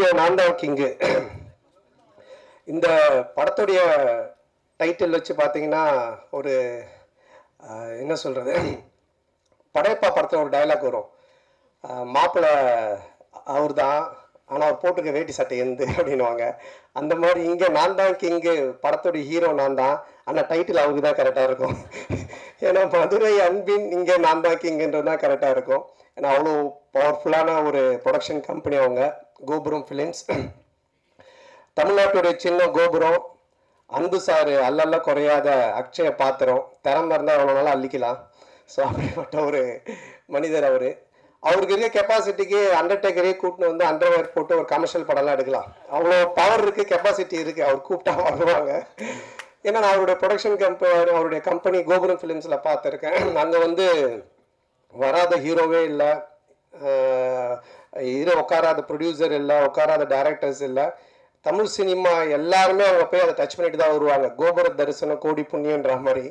இங்கே நான் தான் கிங்கு. இந்த படத்துடைய டைட்டில் வச்சு பார்த்தீங்கன்னா ஒரு என்ன சொல்கிறது படையப்பா படத்தில் ஒரு டயலாக் வரும். மாப்பிள்ளை அவர் தான் ஆனால் அவர் போட்டுக்க வேட்டி சட்டை எந்து அப்படின்னுவாங்க. அந்த மாதிரி இங்கே நான் தான் கிங்கு படத்துடைய ஹீரோ நான் தான். ஆனால் டைட்டில் அவருக்கு தான் கரெக்டாக இருக்கும். ஏன்னா மதுரை அன்பின் இங்கே நான் தான் கிங்குன்றது தான் கரெக்டாக இருக்கும். ஏன்னா அவ்வளோ பவர்ஃபுல்லான ஒரு ப்ரொடக்ஷன் கம்பெனி அவங்க. கோபுரம் ஃபிலிம்ஸ் தமிழ்நாட்டுடைய சின்ன கோபுரம் அன்பு சாரு அல்லல்ல குறையாத அக்ஷய பாத்திரம் திறமை இருந்தால் எவ்வளோ நாளாக அள்ளிக்கலாம். ஸோ அப்படிப்பட்ட ஒரு மனிதர் அவர். அவருக்கு இருக்க கெப்பாசிட்டிக்கு அண்டர்டேக்கரே கூட்டின்னு வந்து அண்டர்வேர் போட்டு ஒரு கமர்ஷியல் படம்லாம் எடுக்கலாம். அவ்வளோ பவர் இருக்குது கெப்பாசிட்டி இருக்குது அவர் கூப்பிட்டா வருவாங்க ஏன்னா நான் அவருடைய ப்ரொடக்ஷன் கம்பெனி அவருடைய கம்பெனி கோபுரம் ஃபிலிம்ஸில் பார்த்துருக்கேன். அங்கே வந்து வராத ஹீரோவே இல்லை. இதில் உட்காராத ப்ரொடியூசர் இல்லை உட்காராத டைரக்டர்ஸ் இல்லை தமிழ் சினிமா எல்லாருமே அவங்க போய் அதை டச் பண்ணிட்டு தான் வருவாங்க. கோபுர தரிசனம் கோடி புண்ணியன்ற மாதிரி.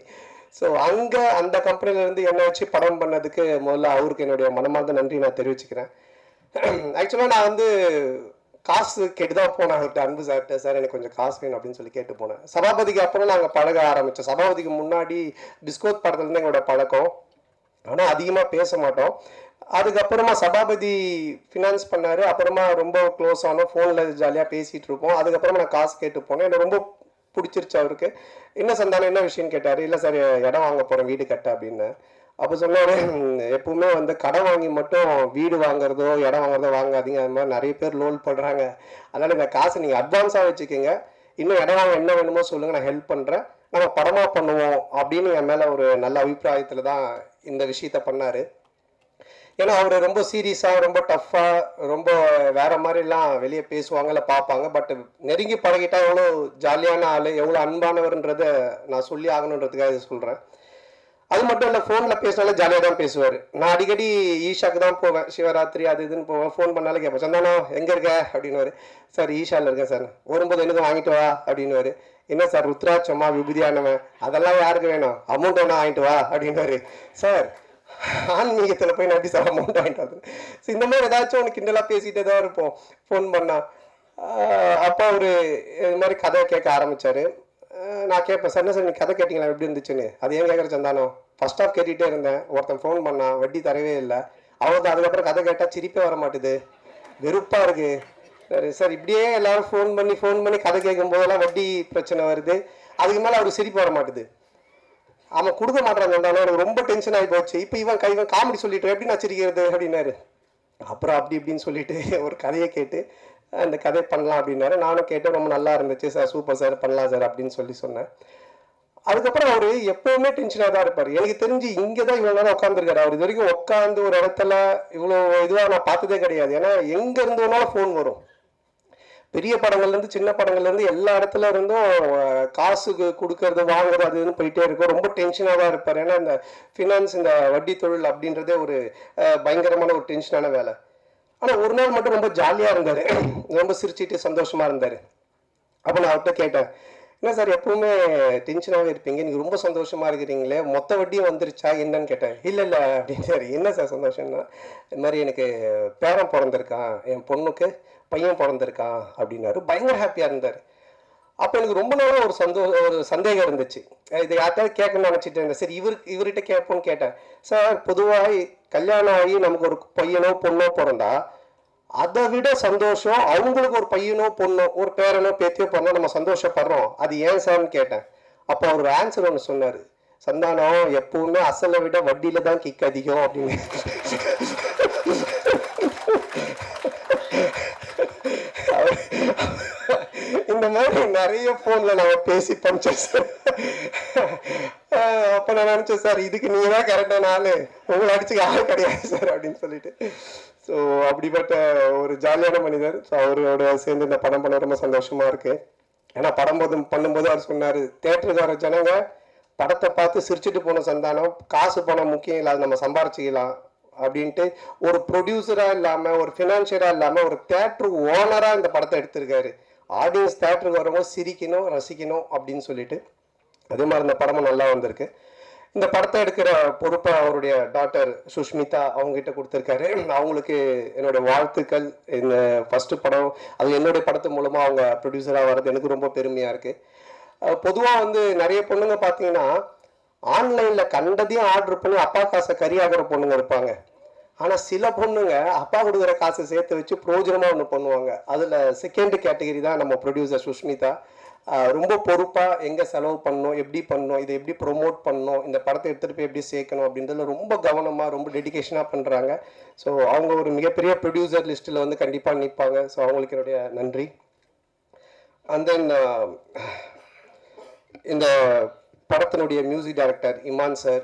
ஸோ அங்கே அந்த கம்பெனிலேருந்து என்ன வச்சு படம் பண்ணதுக்கு முதல்ல அவருக்கு என்னுடைய மனமார்ந்த நன்றி நான் தெரிவிச்சுக்கிறேன். ஆக்சுவலாக நான் வந்து காசு கேட்டு தான் போனேன் அவர்கிட்ட அன்பு சார்கிட்ட சார் எனக்கு கொஞ்சம் காசு வேணும் அப்படின்னு சொல்லி கேட்டு போனேன். சபாபதிக்கு அப்புறம் நாங்கள் பழக ஆரம்பித்தோம் சபாபதிக்கு முன்னாடி டிஸ்கோத் படத்துலேருந்து எங்களோட பழக்கம். ஆனால் அதிகமாக பேச மாட்டோம். அதுக்கப்புறமா சபாபதி ஃபினான்ஸ் பண்ணார். அப்புறமா ரொம்ப க்ளோஸ் ஆனோம். ஃபோனில் ஜாலியாக பேசிகிட்டு இருப்போம். அதுக்கப்புறமா நான் காசு கேட்டு போனேன். எனக்கு ரொம்ப பிடிச்சிருச்சு அவருக்கு. என்ன சந்தானம் என்ன விஷயம்னு கேட்டார். இல்லை சார் இடம் வாங்க போகிறேன் வீடு கட்ட அப்படின்னு. அப்போ சொன்னாரு எப்பவுமே வந்து கடன் வாங்கி மட்டும் வீடு வாங்குறதோ இடம் வாங்குறதோ வாங்காதீங்க. அது மாதிரி நிறைய பேர் லோன் பண்ணுறாங்க அதனால் இந்த காசு நீங்கள் அட்வான்ஸாக வச்சுக்கோங்க. இன்னும் இடம் வாங்க என்ன வேணுமோ சொல்லுங்கள் நான் ஹெல்ப் பண்ணுறேன் நம்ம படமாக பண்ணுவோம் அப்படின்னு என் மேலே ஒரு நல்ல அபிப்பிராயத்தில் தான் இந்த விஷயத்த பண்ணார். ஏன்னா அவர் ரொம்ப சீரியஸாக ரொம்ப டஃப்பாக ரொம்ப வேற மாதிரிலாம் வெளியே பேசுவாங்கல்ல பார்ப்பாங்க. பட் நெருங்கி பழகிட்டா எவ்வளோ ஜாலியான ஆள் எவ்வளோ அன்பானவர்ன்றத நான் சொல்லி ஆகணுன்றதுக்காக இதை சொல்கிறேன் அது மட்டும் இல்லை ஃபோனில் பேசினாலே ஜாலியாக தான் பேசுவார். நான் அடிக்கடி ஈஷாக்கு தான் போவேன். சிவராத்திரி அது இதுன்னு போவேன். ஃபோன் பண்ணாலே கேட்பேன். சந்தானா எங்கே இருக்க? அப்படின்னுவார். சார் ஈஷாவில் இருக்கேன் சார். வரும்போது எனக்கு வாங்கிட்டு வா? அப்படின்னுவாரு. என்ன சார் ருத்ராட்சமா விபூதியானவன். அதெல்லாம் யாருக்கு வேணும்? அமௌண்ட் வேணா வாங்கிட்டு வா. அப்படின்னுவாரு. சார் ஆன்மீகத்தில் போய் நட்டி சார் அமௌண்ட் வாங்கிட்டு வந்து ஸோ இந்த மாதிரி ஏதாச்சும் ஒன்று கிண்டலாக பேசிகிட்டே தான் இருப்போம். ஃபோன் பண்ணால் அப்போ அவர் இது மாதிரி கதை கேட்க ஆரம்பித்தார் நான் கேட்பேன் சார் என்ன சார் கதை கேட்டிங்களா? எப்படி இருந்துச்சுன்னு? அது ஏன் கேட்குற சந்தானம் ஃபர்ஸ்ட் ஆஃப் கேட்டுகிட்டே இருந்தேன். ஒருத்தன் ஃபோன் பண்ணான் வட்டி தரவே இல்லை. அவ்வளோதான் அதுக்கப்புறம் கதை கேட்டால் சிரிப்பே வர மாட்டுது. வெறுப்பாக இருக்கு. சரி சார் இப்படியே எல்லோரும் ஃபோன் பண்ணி ஃபோன் பண்ணி கதை கேட்கும் போதெல்லாம் வட்டி பிரச்சனை வருது. அதுக்கு மேலே அவருக்கு சிரிப்பு வர மாட்டுது. அவன் கொடுக்க மாட்டான் சந்தானம் எனக்கு ரொம்ப டென்ஷன் ஆகி போச்சு. இப்போ இவன் கை இவன் காமெடி சொல்லிட்டு எப்படி நான் சிரிக்கிறது அப்படின்னாரு. அப்புறம் அப்படி இப்படின்னு சொல்லிட்டு ஒரு கதையை கேட்டு அந்த கதை பண்ணலாம் அப்படின்னாரு. நானும் கேட்டேன் ரொம்ப நல்லா இருந்துச்சு சார் சூப்பர் சார் பண்ணலாம் சார் அப்படின்னு சொல்லி சொன்னேன். அதுக்கப்புறம் அவர் எப்பவுமே டென்ஷனாக தான் இருப்பார். எனக்கு தெரிஞ்சு இங்கே தான் இவ்வளோ நேரம் உட்காந்துருக்காரு அவர் இது வரைக்கும் உட்காந்து ஒரு இடத்துல இவ்வளோ இதுவாக நான் பார்த்ததே கிடையாது. ஏன்னா எங்கே இருந்து ஃபோன் வரும். பெரிய படங்கள்லேருந்து சின்ன படங்கள்லேருந்து எல்லா இடத்துல இருந்தும் காசுக்கு கொடுக்கறது வாங்குறது அது இதுன்னு போயிட்டே இருக்கும் ரொம்ப டென்ஷனாக தான் இருப்பார். ஏன்னா இந்த ஃபினான்ஸ் இந்த வட்டி தொழில் அப்படின்றதே ஒரு பயங்கரமான ஒரு டென்ஷனான வேலை. ஆனால் ஒரு நாள் மட்டும் ரொம்ப ஜாலியாக இருந்தார். ரொம்ப சிரிச்சிட்டு சந்தோஷமாக இருந்தார். அப்போ நான் அவர்கிட்ட கேட்டேன் என்ன சார் எப்பவுமே டென்ஷனாகவே இருப்பீங்க. நீங்கள் ரொம்ப சந்தோஷமாக இருக்கிறீங்களே. மொத்த வட்டியும் வந்துருச்சா? என்னன்னு கேட்டேன். இல்லை இல்லை அப்படின்னு என்ன சார் சந்தோஷம்னா இது மாதிரி எனக்கு பேரன் பிறந்திருக்கான். என் பொண்ணுக்கு பையன் பிறந்திருக்கான் அப்படின்னாரு. பயங்கர ஹாப்பியாக இருந்தார். அப்போ எனக்கு ரொம்ப நாளாக ஒரு சந்தோ ஒரு சந்தேகம் இருந்துச்சு. இது யார்ட்டாவது கேட்கணும்னு நினச்சிட்டு இருந்தேன் சரி இவர் இவர்கிட்ட கேட்போன்னு கேட்டேன். சார் பொதுவாக கல்யாணம் ஆகி நமக்கு ஒரு பையனோ பொண்ணோ பிறந்தா அதை விட சந்தோஷம் அவங்களுக்கு ஒரு பையனோ பொண்ணோ ஒரு பேரனோ பேத்தியோ பிறந்தா நம்ம சந்தோஷப்படுறோம். அது ஏன் சார்னு கேட்டேன். அப்போ அவர் ஆன்சர் ஒன்று சொன்னார். சந்தானம் எப்பவுமே அசலை விட வட்டியில தான் கிக் அதிகம் அப்படின்னு. இந்த மாதிரி நிறைய ஃபோனில் நம்ம பேசி பமிச்சேன் சார் அப்போ நான் நினைச்சேன் சார் இதுக்கு நீ தான் கரெக்டான ஆளு. உங்களை அடிச்சுக்க ஆள் கிடையாது சார் அப்படின்னு சொல்லிட்டு. ஸோ அப்படிப்பட்ட ஒரு ஜாலியான மனிதர். ஸோ அவரோட சேர்ந்து இந்த படம் பண்ண ரொம்ப சந்தோஷமா இருக்கு. ஏன்னா படம் போது பண்ணும்போது அவர் சொன்னாரு தேட்டருக்கு வர ஜனங்க படத்தை பார்த்து சிரிச்சுட்டு போன சந்தானம் காசு பணம் முக்கியம் இல்லை அது நம்ம சம்பாரிச்சிக்கலாம் அப்படின்ட்டு ஒரு ப்ரொடியூசரா இல்லாம ஒரு ஃபினான்ஷியராக இல்லாம ஒரு தேட்ரு ஓனராக இந்த படத்தை எடுத்திருக்காரு. ஆடியன்ஸ் தேட்டருக்கு வரும்போது சிரிக்கணும் ரசிக்கணும் அப்படின்னு சொல்லிட்டு அதே மாதிரி இந்த படமும் நல்லா வந்திருக்கு. இந்த படத்தை எடுக்கிற பொறுப்பை அவருடைய டாக்டர் சுஷ்மிதா அவங்ககிட்ட கொடுத்துருக்காரு. அவங்களுக்கு என்னுடைய வாழ்த்துக்கள். இந்த ஃபஸ்ட்டு படம் அது என்னுடைய படத்து மூலமாக அவங்க ப்ரொடியூசராக வர்றது எனக்கு ரொம்ப பெருமையாக இருக்குது பொதுவாக வந்து நிறைய பொண்ணுங்க பார்த்தீங்கன்னா ஆன்லைனில் கண்டதையும் ஆர்டர் பண்ணி அப்பா காசை கறியாகிற பொண்ணுங்க இருப்பாங்க. ஆனால் சில பொண்ணுங்க அப்பா கொடுக்குற காசை சேர்த்து வச்சு பிரோஜனமாக ஒன்று பண்ணுவாங்க. அதில் செகண்ட் கேட்டகரி தான் நம்ம ப்ரொடியூசர் சுஷ்மிதா. ரொம்ப பொறுப்பாக எங்கே செலவு பண்ணணும் எப்படி பண்ணணும் இதை எப்படி ப்ரொமோட் பண்ணணும் இந்த படத்தை எடுத்துகிட்டு போய் எப்படி சேர்க்கணும் அப்படின்றதுல ரொம்ப கவனமாக ரொம்ப டெடிகேஷனாக பண்ணுறாங்க ஸோ அவங்க ஒரு மிகப்பெரிய ப்ரொடியூசர் லிஸ்ட்டில் வந்து கண்டிப்பாக நிற்பாங்க ஸோ அவங்களுக்கு என்னுடைய நன்றி. அண்ட் தென் இந்த படத்தினுடைய மியூசிக் டைரக்டர் இமான் சார்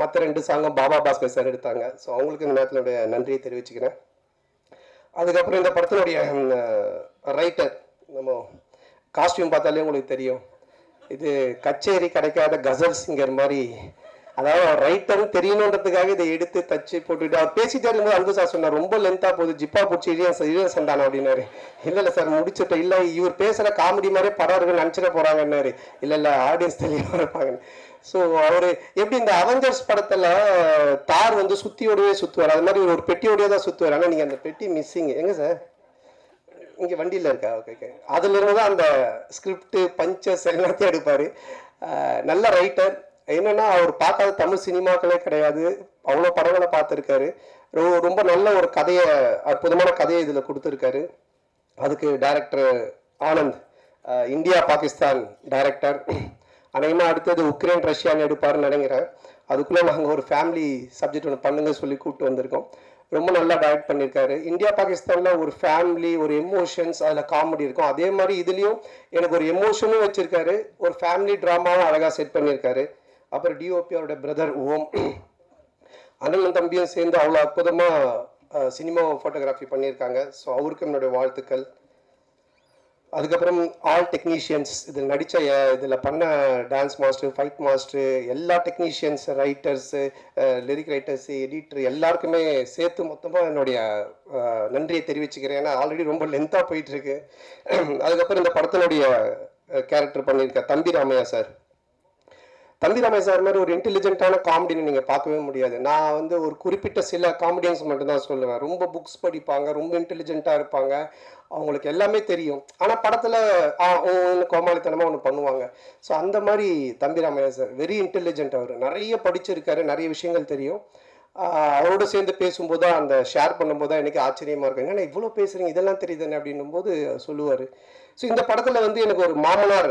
மற்ற ரெண்டு சாங்கும் பாபா பாஸ்கர் சார் எடுத்தாங்க. ஸோ அவங்களுக்கு இந்த நேரத்தினுடைய நன்றியை தெரிவிச்சுக்கிறேன். அதுக்கப்புறம் இந்த படத்தினுடைய ரைட்டர் நம்ம காஸ்டியூம் பார்த்தாலே உங்களுக்கு தெரியும். இது கச்சேரி கிடைக்காத கசல் சிங்கர் மாதிரி அதாவது அவர் ரைட்டர்னு தெரியணுன்றதுக்காக இதை எடுத்து தச்சு போட்டுட்டு அவர் பேசிட்டே இருக்கும்போது அன்பு சார் சொன்னார் ரொம்ப லென்த்தாக போகுது ஜிப்பா பிடிச்சி இழிய இழிய சண்டானா அப்படின்னாரு. இல்லை இல்லை சார் முடிச்சுட்டேன். இல்லை இவர் பேசுகிற காமெடி மாதிரியே படம் இருக்குன்னு நினச்சிட போகிறாங்கன்னாரு இல்லை இல்லை ஆடியன்ஸ் தெளிவாக இருப்பாங்கன்னு. ஸோ அவர் எப்படி இந்த அவெஞ்சர்ஸ் படத்தில் தார் வந்து சுத்தியோடவே சுற்றுவார் அது மாதிரி ஒரு பெட்டியோடவே தான் சுற்றுவார் ஆனால் நீங்கள் அந்த பெட்டி மிஸ்ஸிங் எங்க சார்? இங்கே வண்டியில் இருக்கா? ஓகே ஓகே அதுலேருந்து தான் அந்த ஸ்கிரிப்ட் பஞ்சஸ் எல்லாத்தையும் எடுப்பார். நல்ல ரைட்டர் என்னன்னா அவர் பார்க்காத தமிழ் சினிமாக்களே கிடையாது. அவ்வளோ படங்களை பார்த்துருக்காரு. ரொம்ப நல்ல ஒரு கதையை அற்புதமான கதையை இதில் கொடுத்துருக்காரு. அதுக்கு director Anand India Pakistan director அநேகமாக அடுத்தது உக்ரைன் ரஷ்யான்னு எடுப்பாருன்னு நினைக்கிறேன். அதுக்குள்ளே நாங்கள் ஒரு ஃபேமிலி சப்ஜெக்ட் ஒன்று பண்ணுங்க சொல்லி கூப்பிட்டு வந்திருக்கோம். ரொம்ப நல்லா டைரக்ட் பண்ணியிருக்காரு. இந்தியா பாகிஸ்தானில் ஒரு ஃபேமிலி ஒரு எமோஷன்ஸ் அதில் காமெடி இருக்கும். அதே மாதிரி இதுலேயும் எனக்கு ஒரு எமோஷனும் வச்சுருக்காரு. ஒரு ஃபேமிலி ட்ராமாவும் அழகாக செட் பண்ணியிருக்காரு. அப்புறம் டிஓபி அவருடைய பிரதர் ஓம். அண்ணன் தம்பியும் சேர்ந்து அவ்வளோ அற்புதமாக சினிமா ஃபோட்டோகிராஃபி பண்ணியிருக்காங்க. ஸோ அவருக்கு என்னுடைய வாழ்த்துக்கள். அதுக்கப்புறம் ஆல் டெக்னீஷியன்ஸ் இதில் நடித்த இதில் பண்ண டான்ஸ் மாஸ்டர் ஃபைட் மாஸ்டர் எல்லா technicians writers lyric writers editor எல்லாருக்குமே சேர்த்து மொத்தமாக என்னுடைய நன்றியை தெரிவிச்சுக்கிறேன். ஏன்னா ஆல்ரெடி ரொம்ப லென்த்தாக போயிட்டுருக்கு அதுக்கப்புறம் இந்த படத்தினுடைய கேரக்டர் பண்ணியிருக்க தம்பி ராமையா சார். தம்பி ரமேஷ் சார் மாதிரி ஒரு இன்டெலிஜென்ட்டான காமெடின்னு நீங்கள் பார்க்கவே முடியாது. நான் வந்து ஒரு குறிப்பிட்ட சில காமெடியன்ஸ் மட்டும்தான் சொல்லுவேன். ரொம்ப புக்ஸ் படிப்பாங்க ரொம்ப இன்டெலிஜென்ட்டாக இருப்பாங்க. அவங்களுக்கு எல்லாமே தெரியும். ஆனால் படத்தில் ஒன்று கோமாளித்தனமாக ஒன்று பண்ணுவாங்க. ஸோ அந்த மாதிரி தம்பி ராமையா சார் வெரி இன்டெலிஜென்ட் அவர். நிறைய படிச்சிருக்காரு நிறைய விஷயங்கள் தெரியும். அவரோட சேர்ந்து பேசும்போது தான் அந்த ஷேர் பண்ணும்போது தான் எனக்கு ஆச்சரியமாக இருக்கும். என்னன்னா இவ்வளோ பேசுகிறீங்க இதெல்லாம் தெரியுதுன்னு அப்படின்னும் போது சொல்லுவார். ஸோ இந்த படத்தில் வந்து எனக்கு ஒரு மாமனார்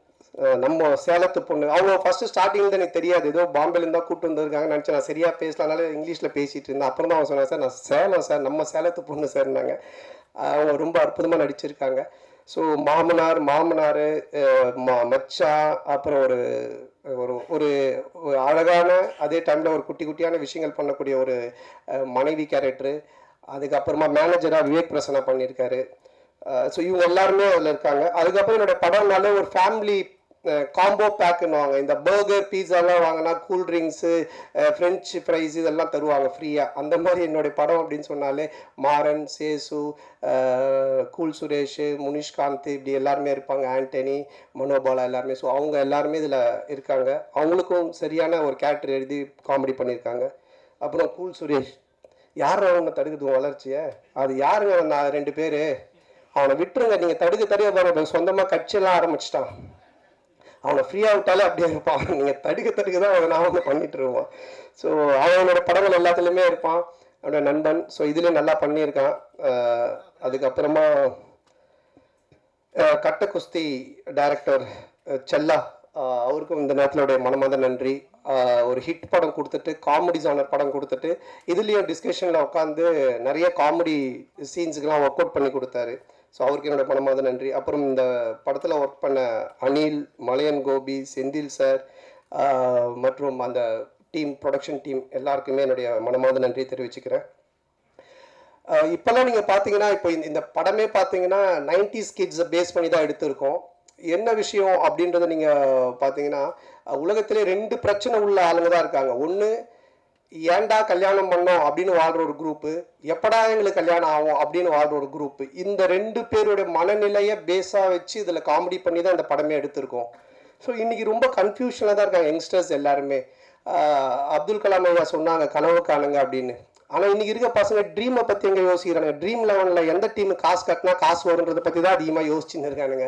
நம்ம சேலத்து பொண்ணு. அவங்க ஃபர்ஸ்ட் ஸ்டார்டிங்ல எனக்கு தெரியாது. ஏதோ பாம்பேல இருந்தா கூட்டு வந்திருக்காங்க நினச்சேன் நான் சரியா பேசலனால இங்கிலீஷ்ல பேசிட்டு இருந்தேன். அப்புறம் தான் அவன் சொன்னேன் சார் நான் சேலம் சார். நம்ம சேலத்து பொண்ணு சார்னாங்க அவங்க ரொம்ப அற்புதமா நடிச்சிருக்காங்க. ஸோ மாமனார் மாமனார் மச்சா அப்புறம் ஒரு ஒரு ஒரு ஒரு அழகான அதே டைமில் ஒரு குட்டி குட்டியான விஷயங்கள் பண்ணக்கூடிய ஒரு மனைவி கேரக்டரு அதுக்கப்புறமா மேனேஜராக விவேக் பிரசனா பண்ணியிருக்காரு. ஸோ இவங்க எல்லாருமே அதில் இருக்காங்க. அதுக்கப்புறம் என்னோட படம்னாலே ஒரு ஃபேமிலி காம்போ பேக்குன்னுவாங்க இந்த பர்கர் பீஸாலாம் வாங்கினா கூல் ட்ரிங்க்ஸு ஃப்ரெஞ்சு ஃப்ரைஸ் இதெல்லாம் தருவாங்க ஃப்ரீயாக அந்த மாதிரி என்னுடைய படம் அப்படின்னு சொன்னாலே மாறன் சேசு கூல் சுரேஷ் முனிஷ்காந்த் இப்படி எல்லாருமே இருப்பாங்க. ஆண்டனி மனோபாலா எல்லாருமே. ஸோ அவங்க எல்லாருமே இதில் இருக்காங்க. அவங்களுக்கும் சரியான ஒரு கேரக்டர் எழுதி காமெடி பண்ணியிருக்காங்க. அப்புறம் கூல் சுரேஷ். யார் அவங்க தடுக்குது வளர்ச்சியை? அது யாருங்க? நான் ரெண்டு பேர். அவனை விட்டுருங்க. நீங்கள் தடுக்க தடுக்க பாருங்க சொந்தமாக கட்சியெல்லாம் ஆரம்பிச்சிட்டான். அவனை ஃப்ரீயாக விட்டாலே அப்படியே இருப்பான். நீங்கள் தடுக்க தடுக்க தான் அவனை நான் வந்து பண்ணிட்டு இருப்பான். ஸோ அவனோட படங்கள் எல்லாத்துலேயுமே இருப்பான். அவனோட நண்பன். ஸோ இதுலேயும் நல்லா பண்ணியிருக்கான். அதுக்கப்புறமா கட்ட குஸ்தி டைரக்டர் செல்லா அவருக்கும் இந்த நேரத்திலோட மனமாத நன்றி. ஒரு ஹிட் படம் கொடுத்துட்டு காமெடி ஜானர் படம் கொடுத்துட்டு இதுலேயும் டிஸ்கஷனில் உட்காந்து நிறைய காமெடி சீன்ஸுக்கெலாம் ஒர்க் அவுட் பண்ணி கொடுத்தாரு. ஸோ அவருக்கு என்னோட பணமாக நன்றி. அப்புறம் இந்த படத்தில் ஒர்க் பண்ண அனில் மலையன் கோபி செந்தில் சார் மற்றும் அந்த டீம் ப்ரொடக்ஷன் டீம் எல்லாருக்குமே என்னுடைய மனமாத நன்றி தெரிவிச்சுக்கிறேன். இப்போல்லாம் நீங்கள் பார்த்தீங்கன்னா இப்போ இந்த- படமே பார்த்தீங்கன்னா நைன்டிஸ் கிட்ஸை பேஸ் பண்ணி தான் எடுத்திருக்கோம். என்ன விஷயம் அப்படின்றத நீங்கள் பார்த்தீங்கன்னா உலகத்திலே ரெண்டு பிரச்சனை உள்ள ஆளுங்க தான் இருக்காங்க. ஒன்று ஏன்டா கல்யாணம் பண்ணோம் அப்படின்னு வாழ்ற ஒரு குரூப்பு எப்படா எங்களுக்கு கல்யாணம் ஆகும் அப்படின்னு வாழ்ற ஒரு குரூப்பு இந்த ரெண்டு பேருடைய மனநிலையை பேஸாக வச்சு இதில் காமெடி பண்ணி தான் இந்த படமே எடுத்திருக்கோம். ஸோ இன்றைக்கி ரொம்ப கன்ஃபியூஷனில் தான் இருக்காங்க யங்ஸ்டர்ஸ் எல்லாருமே. அப்துல் கலாம் ஐயா சொன்னாங்க கனவு காணுங்க அப்படின்னு. ஆனால் இன்னைக்கு இருக்க பசங்க ட்ரீமை பற்றி எங்கே யோசிக்கிறாங்க ட்ரீம் லெவனில் எந்த டீம் காசு கட்டினா காசு வருன்றதை பற்றி தான் அதிகமாக யோசிச்சுன்னு இருக்கானுங்க.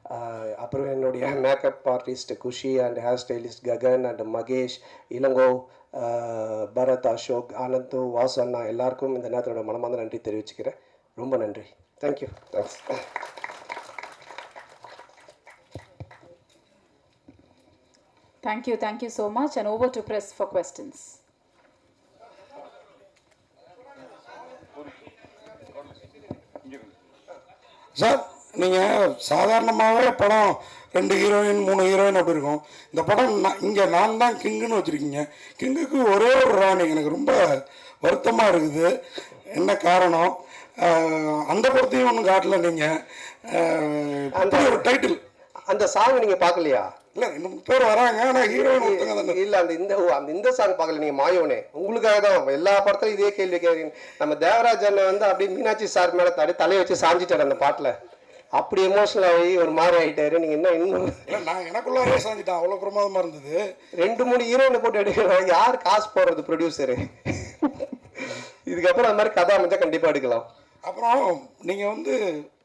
அப்புறம் என்னுடைய makeup artist Kushi and hair stylist Gagan and Mahesh Ilango Bharath Ashok Anand Vasu அண்ணா எல்லாருக்கும் இந்த நேரத்தோட மனமார்ந்த நன்றி தெரிவிச்சுக்கிறேன். ரொம்ப நன்றி. Thank you thanks Thank you, thank you so much, and over to press for questions. Sir நீங்கள் சாதாரணமாகவே படம் ரெண்டு ஹீரோயின் மூணு ஹீரோயின் அப்படி இருக்கும். இந்த படம் நான் இங்கே நான் தான் கிங்குன்னு வச்சுருக்கீங்க. கிங்குக்கு ஒரே ஒரு ராணி. எனக்கு ரொம்ப வருத்தமாக இருக்குது. என்ன காரணம்? அந்த படத்தையும் ஒன்றும் காட்டல நீங்கள் அந்த ஒரு டைட்டில் அந்த சாங் நீங்க பார்க்கலையா? இல்லை இன்னும் பேர் வராங்க. ஆனால் ஹீரோயின் ஒருத்தங்க தானே. இல்ல அந்த இந்த அந்த இந்த சாங் பார்க்கல நீங்க மாயோனே. உங்களுக்காக தான் எல்லா படத்துலயும் இதே கேள்வி கேட்குறீங்க. நம்ம தேவராஜ் அண்ணன் வந்து அப்படியே மீனாட்சி சார் மேல தடி தலையை வச்சு சாஞ்சிட்டாரு அந்த பாட்டுல. அப்படி எமோஷனல் ஆகி ஒரு மாதிரி ஆயிட்டாரு. நீங்க என்ன இன்னும் இல்லை நான் எனக்குள்ளாரே சாஞ்சிட்டேன். அவ்வளோ பிரமாதமாக இருந்தது. ரெண்டு மூணு ஹீரோயினை போட்டு எடுக்கிறாங்க யார் காசு போடுறது ப்ரொடியூசரு இதுக்கப்புறம் அந்த மாதிரி கதை அமைஞ்சா கண்டிப்பா எடுக்கலாம். அப்புறம் நீங்கள் வந்து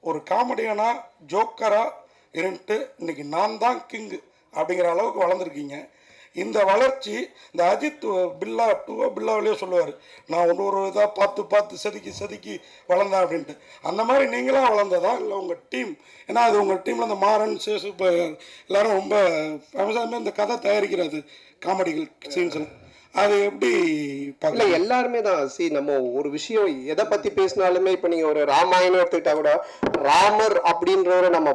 ஒரு காமெடியனா ஜோக்கராக இருந்துட்டு இன்னைக்கு நான் தான் கிங்கு அப்படிங்கிற அளவுக்கு வளர்ந்துருக்கீங்க. இந்த வளர்ச்சி இந்த அஜித் பில்லா டூவோ பில்லாவிலேயே சொல்லுவார் நான் ஒன்று ஒரு இதாக பார்த்து பார்த்து செதுக்கி செதுக்கி வளர்ந்தேன் அப்படின்ட்டு. அந்த மாதிரி நீங்களாம் வளர்ந்ததா? இல்லை உங்கள் டீம்? ஏன்னா அது உங்கள் டீமில் இந்த மாறன் சேசு இப்போ எல்லோரும் ரொம்ப ஃபேமஸாக இந்த கதை தயாரிக்கிறது காமெடிகள் சீன்ஸ்லாம் அது எப்படி இல்லை எல்லாருமே தான். சி நம்ம ஒரு விஷயம் எதை பற்றி பேசினாலுமே இப்போ நீங்கள் ஒரு ராமாயணம் எடுத்துக்கிட்டா கூட ராமர் அப்படின்றவரை நம்ம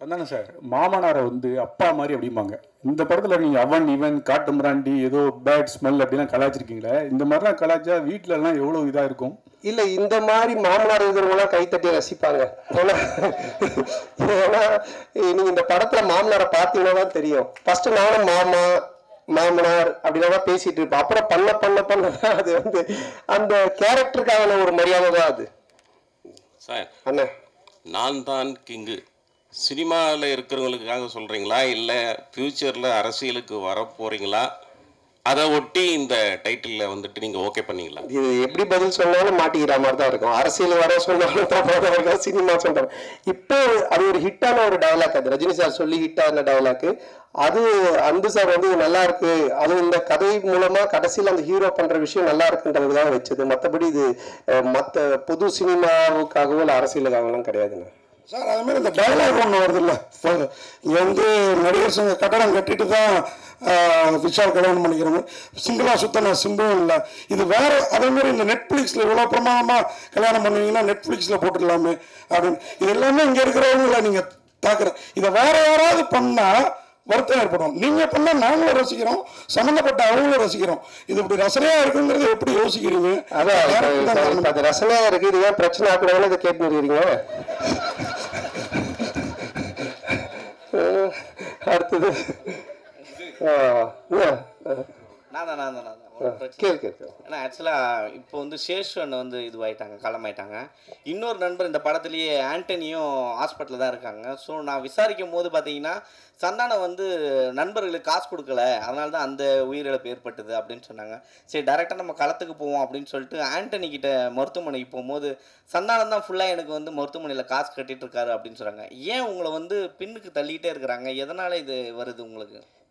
சந்தானம் சார் மாமனாரை வந்து அப்பா மாதிரி அப்படிம்பாங்க. இந்த படத்துல நீங்க அவன் இவன் காட்டு மிராண்டி ஏதோ பேட் ஸ்மெல் அப்படிலாம் கலாய்ச்சிருக்கீங்களே இந்த மாதிரிலாம் கலாய்ச்சா வீட்ல எல்லாம் எவ்வளவு இதா இருக்கும்? இல்ல இந்த மாதிரி மாமனார் இருக்கிறவங்களாம் கைத்தட்டி ரசிப்பாங்க. ஏன்னா ஏன்னா நீங்க இந்த படத்துல மாமனாரை பார்த்தீங்கன்னா தான் தெரியும். ஃபர்ஸ்ட் நானும் மாமா மாமனார் அப்படிலாம் தான் பேசிட்டு இருப்பேன் அப்புறம் பண்ண பண்ண பண்ண அது வந்து அந்த கேரக்டருக்கான ஒரு மரியாதை தான் அது. சார் அண்ணன் நான் தான் கிங்கு. சினிமாவில் இருக்கிறவங்களுக்காக சொல்கிறீங்களா இல்லை ஃப்யூச்சரில் அரசியலுக்கு வர போகிறீங்களா அதை ஒட்டி இந்த டைட்டிலில் வந்துட்டு நீங்கள் ஓகே பண்ணீங்களா? இது எப்படி பதில் சொன்னாலும் மாட்டிக்கிற மாதிரி தான் இருக்கும். அரசியல் வர சொன்னாலும் தப்பாக தான் இருக்கும். சினிமா சொல்றேன் இப்போ அது ஒரு ஹிட்டான ஒரு டைலாக் அது. ரஜினி சார் சொல்லி ஹிட்டான டைலாக்கு அது அன்பு சார் வந்து நல்லா இருக்கு. அது இந்த கதை மூலமா கடைசியில் அந்த ஹீரோ பண்ற விஷயம் நல்லா இருக்குன்றது தான் வச்சது. மற்றபடி இது மற்ற புது பொது சினிமாவுக்காகவோ இல்லை அரசியலுக்காகலாம் கிடையாதுங்க. சார் அது மாதிரி இந்த டயலாக் ஒன்று வருது இல்லை இங்கே வந்து நடிகர் சங்க கட்டடம் கட்டிட்டு தான் விஷால் கல்யாணம் பண்ணிக்கிறோம் சிங்கிளாக சுத்தன சிம்பிளும் இல்லை. இது வேற அதே மாதிரி இந்த நெட்ஃப்ளிக்ஸில் இவ்வளோ பிரமாதமாக கல்யாணம் பண்ணுவீங்கன்னா நெட்ஃப்ளிக்ஸில் போட்டுடலாமே அப்படின்னு. இது எல்லாமே இங்கே இருக்கிறவங்கள நீங்கள் தாக்குற இதை வேற யாராவது பண்ணால் வருத்தம் ஏற்படும். நீங்கள் பண்ணால் நாங்களும் ரசிக்கிறோம் சம்மந்தப்பட்ட அவங்களும் ரசிக்கிறோம். இது இப்படி ரசனையாக இருக்குங்கிறத எப்படி யோசிக்கிறீங்க? அதான் இப்ப- Director தான் இப்ப- காரணம். இப்ப அது ரசனையா இருக்கு இது ஏன் பிரச்சனை ஆக்குறாங்கன்னு இதை கேட்டு இருக்கீங்க അടുത്തത് ആ நான் தான் நான் தான் நான் தான் கேளு கேளு. ஏன்னா ஆக்சுவலாக இப்போ வந்து சேஷன் வந்து இதுவாயிட்டாங்க களமாயிட்டாங்க. இன்னொரு நண்பர் இந்த படத்துலேயே ஆண்டனியும் ஹாஸ்பிட்டலில் தான் இருக்காங்க. ஸோ நான் விசாரிக்கும் போது பார்த்தீங்கன்னா சந்தானம் வந்து நண்பர்களுக்கு காசு கொடுக்கல. அதனால தான் அந்த உயிரிழப்பு ஏற்பட்டது அப்படின்னு சொன்னாங்க. சரி டேரெக்டாக நம்ம களத்துக்கு போவோம் அப்படின்னு சொல்லிட்டு ஆண்டனி கிட்ட மருத்துவமனைக்கு போகும்போது சந்தானம் தான் ஃபுல்லாக எனக்கு வந்து மருத்துவமனையில் காசு கட்டிட்டு இருக்காரு அப்படின்னு சொல்கிறாங்க ஏன் உங்களை வந்து பின்னுக்கு தள்ளிக்கிட்டே இருக்கிறாங்க? எதனால் இது வருது உங்களுக்கு?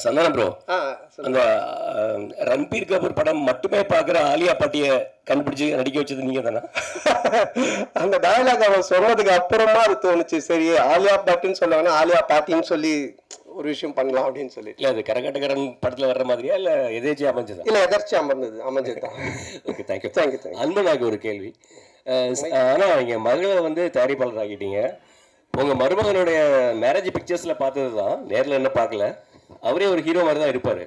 சந்தானம் ப்ரோ அந்த ரன்பீர் கபூர் படம் மட்டுமே பார்க்குற ஆலியா பாட்டியை கண்டுபிடிச்சு நடிக்க வச்சது நீங்க தானே? அந்த டயலாக் அவன் சொன்னதுக்கு அப்புறமா அது தோணுச்சு. சரி ஆலியா பாட்டுன்னு சொன்னாங்கன்னா ஆலியா பாட்டின்னு சொல்லி ஒரு விஷயம் பண்ணலாம் அப்படின்னு சொல்லிட்டு. இல்ல அது கரகாட்டக்காரன் படத்துல வர்ற மாதிரியா இல்ல எதேச்சியா அமைஞ்சதா? இல்ல எதர்ச்சி அமர்ந்தது அமைஞ்சதுதான். Okay thank you thank you thank you அன்பனாக்கு ஒரு கேள்வி. அஹ், ஸ்- ஆனா நீங்க மகளை வந்து தயாரிப்பாளர் ஆகிட்டீங்க உங்க மருமகனுடைய மேரேஜ் பிக்சர்ஸ்ல பார்த்தது தான் நேர்ல என்ன பார்க்கல. அவரே ஒரு ஹீரோ மாதிரி தான் இருப்பாரு.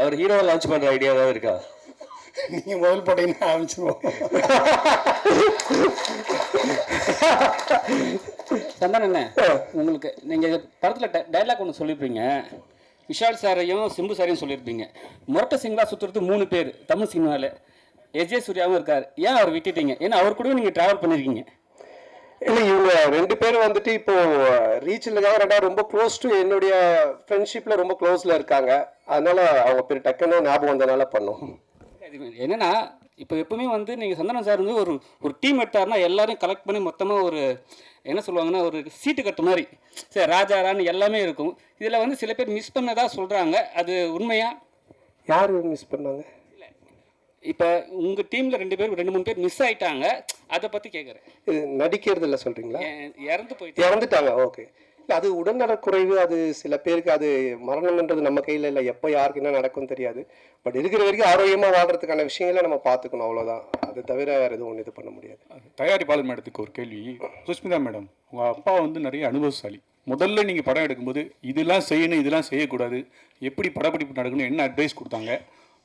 அவர் ஹீரோவை லான்ச் பண்ற ஐடியா ஏதாவது இருக்கா? நீங்கள் முதல் போட்டீங்கன்னா ஆரம்பிச்சிருவோம். சந்தானம் என்ன உங்களுக்கு நீங்கள் படத்தில் டைலாக் ஒன்று சொல்லியிருப்பீங்க விஷால் சாரையும் சிம்பு சாரையும் சொல்லியிருப்பீங்க முரட்ட சிங்களா சுற்றுறது மூணு பேர் தமிழ் சினிமாவில் எஜே சூர்யாவும் இருக்கார். ஏன் அவர் விட்டுட்டீங்க? ஏன்னா அவர் கூட நீங்கள் ட்ராவல் பண்ணியிருக்கீங்க இல்லை இவங்க ரெண்டு பேரும் வந்துட்டு இப்போ ரீச்சில் இருக்காங்க ரெண்டாவது ரொம்ப க்ளோஸ் டு என்னுடைய ஃப்ரெண்ட்ஷிப்பில் ரொம்ப க்ளோஸில் இருக்காங்க. அதனால அவங்க பேர் டக்குன்னு ஞாபகம் வந்தனால பண்ணோம். என்னன்னா இப்போ எப்பவுமே வந்து நீங்கள் சந்தானம் சார் வந்து ஒரு ஒரு டீம் எடுத்தாருன்னா எல்லாரையும் கலெக்ட் பண்ணி மொத்தமாக ஒரு என்ன சொல்லுவாங்கன்னா ஒரு சீட்டு கட்டு மாதிரி. சரி ராஜா ராணி எல்லாமே இருக்கும். இதில் வந்து சில பேர் மிஸ் பண்ணதா சொல்கிறாங்க அது உண்மையா? யார் மிஸ் பண்ணாங்க? இப்போ உங்கள் டீமில் ரெண்டு பேர் ரெண்டு மூணு பேர் மிஸ் ஆயிட்டாங்க. அதை பற்றி கேட்குறேன் இது நடிக்கிறது இல்லை சொல்கிறீங்களா இறந்து போயிட்டு இறந்துட்டாங்க ஓகே இல்லை அது உடல்நலக்குறைவு அது சில பேருக்கு அது மரணம்ன்றது நம்ம கையில் இல்லை. எப்போ யாருக்கு என்ன நடக்கும் தெரியாது. பட் இருக்கிற வரைக்கும் ஆரோக்கியமாக வாழ்றதுக்கான விஷயங்களை நம்ம பார்த்துக்கணும் அவ்வளோதான் அது தவிர வேறு எதுவும் ஒன்று இது பண்ண முடியாது. தயாரிப்பாளர் மேடத்துக்கு ஒரு கேள்வி. சுஷ்மிதா மேடம் உங்க அப்பா வந்து நிறைய அனுபவசாலி. முதல்ல நீங்கள் படம் எடுக்கும்போது இதெல்லாம் செய்யணும் இதெல்லாம் செய்யக்கூடாது. எப்படி படப்பிடிப்பு நடக்கணும் என்ன அட்வைஸ் கொடுத்தாங்க?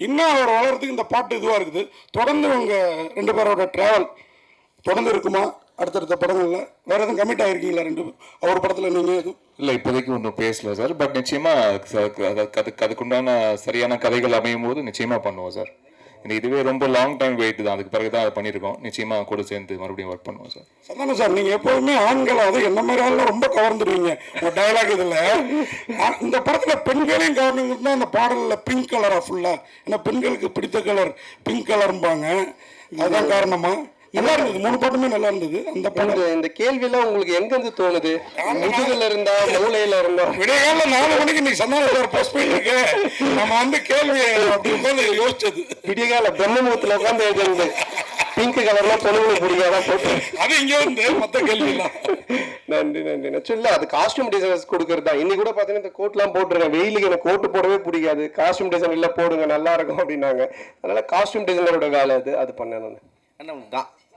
இன்னும் அவர் வளர்றதுக்கு இந்த பாட்டு இதுவாக இருக்குது. தொடர்ந்து உங்கள் ரெண்டு பேரோட ட்ராவல் தொடர்ந்து இருக்குமா? அடுத்தடுத்த படங்களில் வேறு எதுவும் கமிட் ஆகிருக்கீங்களா ரெண்டு அவர் படத்தில் நீங்கள் எதுவும்? இல்லை இப்போதைக்கு ஒன்றும் பேசல சார் பட் நிச்சயமாக அதுக்கு அதுக்குண்டான சரியான கதைகள் அமையும் போது நிச்சயமாக பண்ணுவோம் சார் இந்த இதுவே ரொம்ப லாங் டைம் வெயிட் தான். அதுக்கு பிறகு தான் அதை பண்ணியிருக்கோம். நிச்சயமாக கூட சேர்ந்து மறுபடியும் ஒர்க் பண்ணுவோம் சார் சந்தான சார் நீங்கள் எப்போதுமே ஆண்கள் அது என்ன மாதிரி ரொம்ப கவர்ந்துடுவீங்க உங்கள் டயலாக் இதில். இந்த படத்தில் பெண்களையும் கவர்னுங்கிறது தான் அந்த பாடலில் பிங்க் கலராக ஃபுல்லாக ஏன்னா பெண்களுக்கு பிடித்த கலர் பிங்க் கலர்ம்பாங்க அதுதான் காரணமாக நல்லா இருந்தது மூணு பாட்டுமே நல்லா இருந்தது. அந்த படம் இந்த கேள்வியெல்லாம் உங்களுக்கு எங்க இருந்து தோணுது முதுகுல இருந்தா மூளையில இருந்தா? விடியகால நாலு மணிக்கு இன்னைக்கு சந்தானம் போஸ்ட் பண்ணிருக்கு நம்ம வந்து கேள்வி அப்படி உட்காந்து யோசிச்சது. விடியகால பிரம்மமுகத்துல உட்காந்து எழுதுறது. பிங்க் கலர்ல பொண்ணுங்களுக்கு பிடிக்காதான் போட்டு. அது இங்கே வந்து மற்ற கேள்விலாம் நன்றி நன்றி. நச்சு இல்ல அது காஸ்டியூம் டிசைனர்ஸ் கொடுக்கறது. தான் இன்னைக்கு கூட பாத்தீங்கன்னா இந்த கோட்லாம் போட்டுருங்க வெயிலுக்கு எனக்கு கோட்டு போடவே பிடிக்காது. காஸ்டியூம் டிசைன் இல்ல போடுங்க நல்லா இருக்கும் அப்படின்னாங்க. அதனால காஸ்டியூம் டிசைனரோட வேலை அது. அது பண்ணேன் நான் கா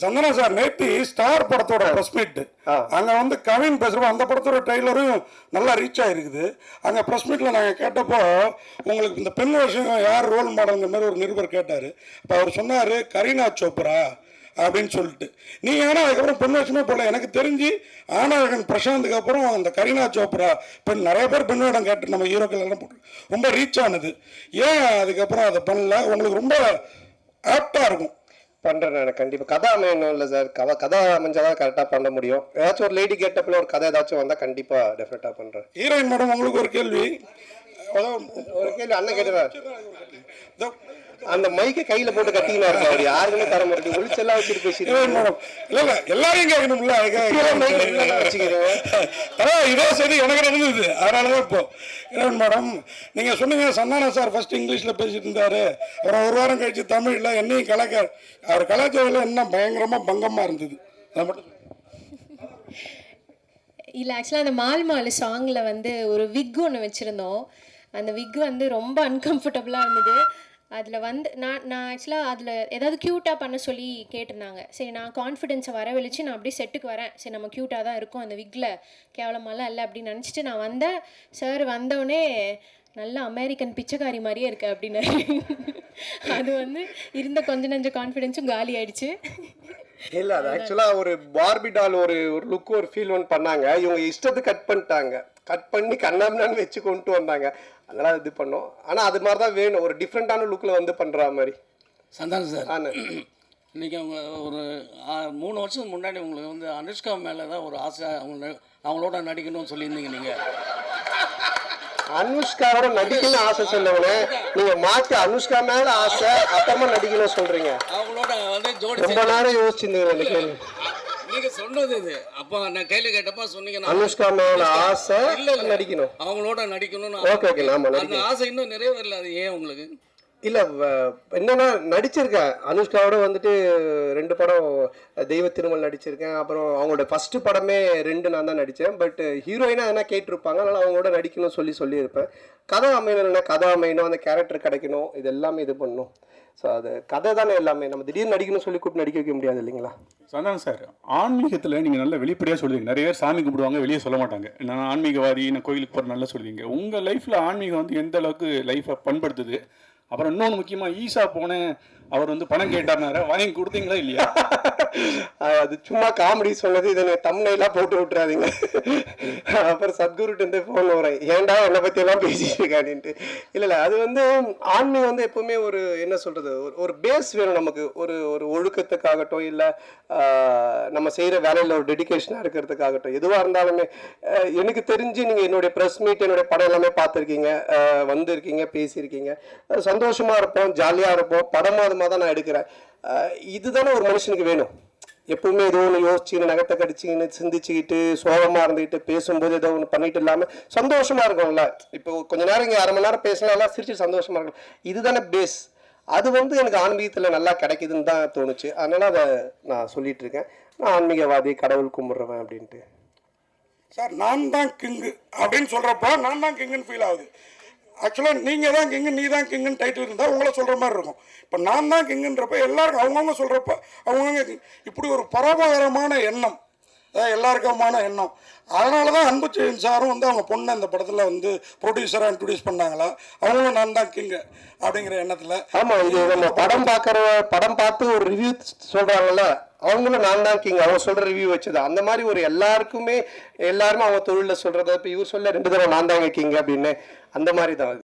சந்தனா சார் நேத்தி ஸ்டார் படத்தோட ப்ரெஸ் மீட். அங்க வந்து கவின் பேசுறப்போ அந்த படத்தோட ட்ரெய்லரும் நல்லா ரீச் ஆயிருக்குது. அங்க ப்ரெஸ் மீட்ல நாங்க கேட்டப்போ உங்களுக்கு இந்த பெண் வருஷம் யார் ரோல் மாடல்ங்கிற மாதிரி ஒரு நிருபர் கேட்டாரு. அப்ப அவர் சொன்னாரு கரீனா சோப்ரா அப்படின்னு சொல்லிட்டு. நீங்க ஏன்னா அதுக்கப்புறம் பெண் வருஷமே போடல. எனக்கு தெரிஞ்சு ஆனாழகன் பிரசாந்துக்கு அப்புறம் அந்த கரீனா சோப்ரா பெண் நிறைய பேர் பெண் வேடம் கேட்டு நம்ம ஹீரோக்கள் எல்லாம் போட்டு ரொம்ப ரீச் ஆனது. ஏன் அதுக்கப்புறம் அதை பண்ணல? உங்களுக்கு ரொம்ப ஆப்டா இருக்கும். பண்ணுறேன் நான் கண்டிப்பாக கதை அமையணும் இல்லை சார் கதை கதை அமைஞ்சாதான் கரெக்டாக பண்ண முடியும். ஏதாச்சும் ஒரு லேடி கெட்டப்பில் ஒரு கதை ஏதாச்சும் வந்தால் கண்டிப்பாக டெஃபினட்டாக பண்ணுறேன் ஹீரோயின் மேடம் உங்களுக்கு ஒரு கேள்வி. ஒரு கேள்வி அண்ணன் கேட்டுறாரு அந்த மைக்கை கையில் போட்டு கட்டிக்கினா இருக்கு அவர் யாருக்குமே தர மாட்டேன் ஒளிச்செல்லாம் வச்சுட்டு பேசிட்டு இல்ல இல்ல எல்லாரையும் கேட்கணும்ல. அதான் இதோ சரி எனக்கு நடந்தது. அதனாலதான் இப்போ. ஹீரோயின் மேடம் நீங்க சொன்னீங்க சந்தானம் சார் ஃபர்ஸ்ட் இங்கிலீஷ்ல பேசிட்டு இருந்தாரு. அப்புறம் ஒரு வாரம் கழிச்சு தமிழ்ல என்னையும் கலாக்க அவர் கலாச்சாரம் என்ன பயங்கரமா பங்கமா இருந்தது? அதை மட்டும் இல்லை ஆக்சுவலாக அந்த மால் மாலு சாங்கில் வந்து ஒரு விக் ஒன்று வச்சுருந்தோம். அந்த விக் வந்து ரொம்ப அன்கம்ஃபர்டபுளாக இருந்தது. அதில் வந்து நான் நான் ஆக்சுவலாக அதில் ஏதாவது க்யூட்டாக பண்ண சொல்லி கேட்டிருந்தாங்க. சரி நான் கான்ஃபிடென்ஸை வரவழிச்சு நான் அப்படியே செட்டுக்கு வரேன். சரி நம்ம க்யூட்டாக தான் இருக்கும் அந்த விக்கில் கேவலமாலாம் இல்லை அப்படின்னு நினச்சிட்டு நான் வந்தேன். சார் வந்தோடனே நல்ல அமெரிக்கன் பிச்சைக்காரி மாதிரியே இருக்கு அப்படின்னு அது வந்து இருந்த கொஞ்ச நஞ்ச கான்ஃபிடென்ஸும் காலி ஆயிடுச்சு. இல்ல அது ஆக்சுவலா ஒரு பார்பி டால் ஒரு ஒரு லுக் ஒரு ஃபீல் ஒன்று பண்ணாங்க. இவங்க இஷ்டத்துக்கு கட் பண்ணிட்டாங்க. கட் பண்ணி கண்ணாமண்ணான்னு வச்சு கொண்டு வந்தாங்க. அதனால இது பண்ணோம். ஆனா அது மாதிரி தான் வேணும். ஒரு டிஃப்ரெண்டான லுக்ல வந்து பண்ற மாதிரி. சந்தானம் சார். ஆனா. இன்றைக்கி அவங்க ஒரு மூணு வருஷத்துக்கு முன்னாடி உங்களுக்கு வந்து அனுஷ்கா மேலே தான் ஒரு ஆசை. அவங்க அவங்களோட நடிக்கணும்னு சொல்லியிருந்தீங்க நீங்கள் அனுஷ்காவோட நடிக்கணும்னு ஆசை சொன்னவனே நீங்க மாத்தி அனுஷ்கா மேல ஆசை அப்புறமா நடிக்கணும் சொல்றீங்க. அவங்களோட வந்து ஜோடி ரொம்ப நேரம் யோசிச்சிருந்தீங்க அந்த கேள்வி சொன்னது இது. அப்போ நான் கேள்வி கேட்டப்போ சொன்னீங்க அனுஷ்கா மேல ஆசை இல்ல. நடிக்கணும். அவங்களோட நடிக்கணும்னு ஓகே ஓகே அந்த நடிக்கணும். ஆசை இன்னும் நிறைவேறல அது ஏன் உங்களுக்கு? இல்லை என்னன்னா நடிச்சிருக்கேன். அனுஷ்காவோட வந்துட்டு ரெண்டு படம் தெய்வ திருமல் நடிச்சிருக்கேன். அப்புறம் அவங்களோட ஃபஸ்ட்டு படமே ரெண்டு நான் தான் நடித்தேன் பட் ஹீரோயினாக எதனா கேட்டிருப்பாங்க அதனால் அவங்களோட நடிக்கணும்னு சொல்லி சொல்லியிருப்பேன். கதை அமையணும்னா கதை அமையணும் அந்த கேரக்டர் கிடைக்கணும் இது எல்லாமே இது பண்ணணும். ஸோ அது கதை தானே எல்லாமே. நம்ம திடீர்னு நடிக்கணும்னு சொல்லி கூப்பிட்டு நடிக்க வைக்க முடியாது இல்லைங்களா? சந்தானம் சார். ஆன்மீகத்தில் நீங்கள் நல்ல வெளிப்படையாக சொல்லுவீங்க. நிறைய பேர் சாமி கும்பிடுவாங்க வெளியே சொல்ல மாட்டாங்க. நான் ஆன்மீகவாதி நான் கோயிலுக்கு போகிற நல்லா சொல்லுவீங்க. உங்கள் லைஃப்பில் ஆன்மீகம் வந்து எந்த அளவுக்கு லைஃப்பை பண்படுத்துது? அப்புறம் இன்னொன்று முக்கியமாக ஈசா போனேன். அவர் வந்து பணம் கேட்டார்னாரு. வாங்கி கொடுத்தீங்களா இல்லையா? அது சும்மா காமெடி சொன்னது இதை தமிழ்லாம் போட்டு விட்டுறாதீங்க. அப்புறம் சத்குருட்டு இருந்து ஃபோன் வரேன் ஏன்டா என்னை பற்றி எல்லாம் பேசிட்டு இருக்காடின்ட்டு இல்லை இல்லை அது வந்து ஆன்மீகம் வந்து எப்பவுமே ஒரு என்ன சொல்கிறது ஒரு ஒரு பேஸ் வேணும் நமக்கு. ஒரு ஒரு ஒழுக்கத்துக்காகட்டும் இல்லை நம்ம செய்கிற வேலையில் ஒரு டெடிகேஷனாக இருக்கிறதுக்காகட்டும். எதுவாக இருந்தாலுமே எனக்கு தெரிஞ்சு நீங்கள் என்னுடைய ப்ரெஸ் மீட் என்னுடைய படம் எல்லாமே பார்த்துருக்கீங்க. வந்திருக்கீங்க பேசியிருக்கீங்க. சந்தோஷமாக சந்தோஷமா இருப்போம் ஜாலியாக இருப்போம். படமாக அது மாதிரி தான் நான் எடுக்கிறேன். இதுதானே ஒரு மனுஷனுக்கு வேணும். எப்பவுமே ஏதோ ஒன்று யோசிச்சுக்கின்னு நகத்தை கடிச்சிக்கின்னு சிந்திச்சுக்கிட்டு சோகமாக இருந்துக்கிட்டு பேசும்போது ஏதோ ஒன்று பண்ணிட்டு இல்லாமல் சந்தோஷமாக இருக்கும்ல இப்போ கொஞ்ச நேரம் இங்கே அரை மணி நேரம் பேசினாலாம் சிரிச்சு சந்தோஷமாக இருக்கும். இதுதானே பேஸ் அது வந்து எனக்கு ஆன்மீகத்தில் நல்லா கிடைக்குதுன்னு தான் தோணுச்சு. அதனால அதை நான் சொல்லிட்டு இருக்கேன். நான் ஆன்மீகவாதி கடவுள் கும்பிட்றவன் அப்படின்ட்டு. சார் நான் தான் கிங்கு அப்படின்னு சொல்கிறப்ப நான் தான் கிங்குன்னு ஃபீல் ஆகுது. ஆக்சுவலாக நீங்கள் தான் கிங்கு நீ தான் கிங்குன்னு டைட்டில் இருந்தால் உங்களை சொல்கிற மாதிரி இருக்கும். இப்போ நான் தான் கிங்குன்றப்ப எல்லாருக்கும் அவங்கவுங்க சொல்கிறப்ப அவங்கவுங்க. இப்படி ஒரு பரபகரமான எண்ணம். அதாவது எல்லாருக்குமான எண்ணம். அதனால தான் அன்பு செயின் சாரும் வந்து அவங்க பொண்ணை இந்த படத்தில் வந்து ப்ரொடியூசராக இன்ட்ரடியூஸ் பண்ணாங்களா? அவங்களும் நான் தான் கிங்கு அப்படிங்கிற எண்ணத்தில். ஆமா இது நம்ம படம் பார்க்குற படம் பார்த்து ஒரு ரிவ்யூ சொல்றாங்கல்ல அவங்களும் நான் தான் கிங் அவங்க சொல்ற ரிவ்யூ வச்சது அந்த மாதிரி ஒரு எல்லாருக்குமே எல்லாருமே அவங்க தொழிலில் சொல்றத இப்போ இவர் சொல்ல ரெண்டு தடவை நான் தாங்க கிங் அப்படின்னு அந்த மாதிரி தான் அது.